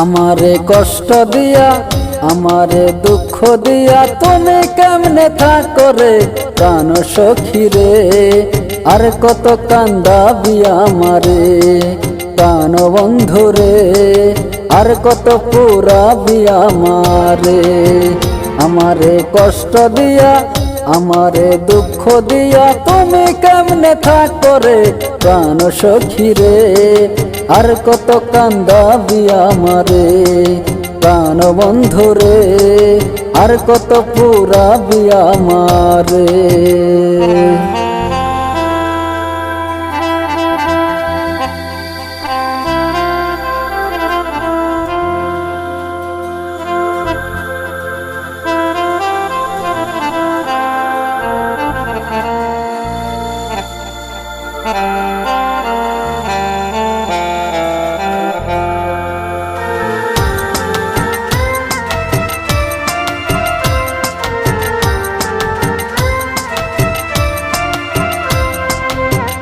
আমারে কষ্ট দিয়া, আমারে দুঃখ দিয়া তুমি কেমনে থাকো রে? প্রাণ সখী রে, আর কত কান্দাবি আমারে। প্রাণ বন্ধু রে, আর কত পুরাবি আমারে। আমারে কষ্ট দিয়া আমারে দুঃখ দিয়া তুমি কেমনে থাকো রে? প্রাণ সখী রে, আর কত কান্দা কান্দাবি আমারে প্রাণ বন্ধু রে, আর কত পুরা পুরাবি আমারে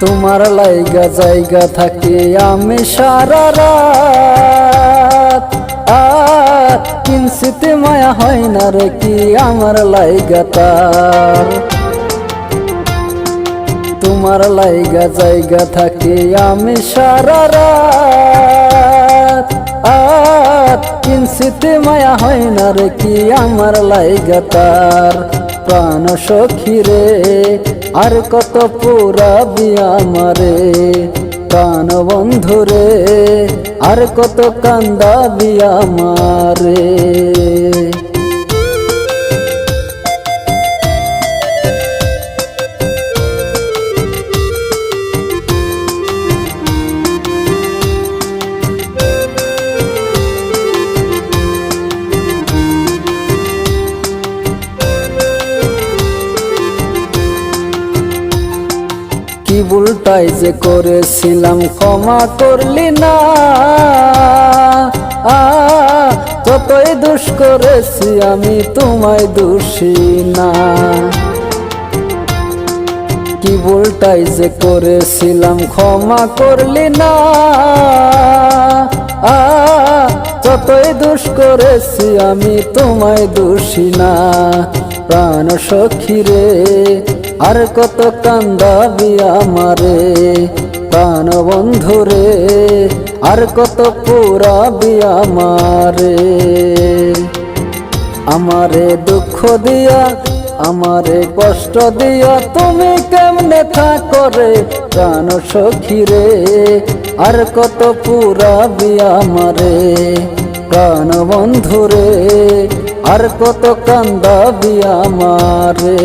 তোমার লাইগা জায়গা থাকি আমি সারা রাত। আর মায়া হয় না রে কি আমার লাইগা তার। তোমার লাইগা জায়গা থাকি আমি সারা রাত। আর মায়া হয় না রে কি আমার লাইগা তার। প্রাণ সখিরে আর কত পুরাবি আমারে। প্রাণ বন্ধু রে আর কত কান্দা কান্দাবি আমারে। ভুলটাই যে করেছিলাম ক্ষমা করলি না। আ, যতই দুষ করেছি আমি তোমায় দোষী না। কি ভুলটাই যে করেছিলাম ক্ষমা করলি না। আ, যতই দুষ করেছি আমি তোমায় দোষী না। প্রাণ সখী রে আর কত কান্দাবি আমারে প্রাণ বন্ধু রে, আর কত পুরাবি আমারে আমারে দুঃখ দিয়া, আমারে কষ্ট দিয়া তুমি কেমনে থাকো রে প্রাণ সখী রে? আর কত পুরাবি আমারে প্রাণ বন্ধু রে? আর কত কান্দাবি আমারে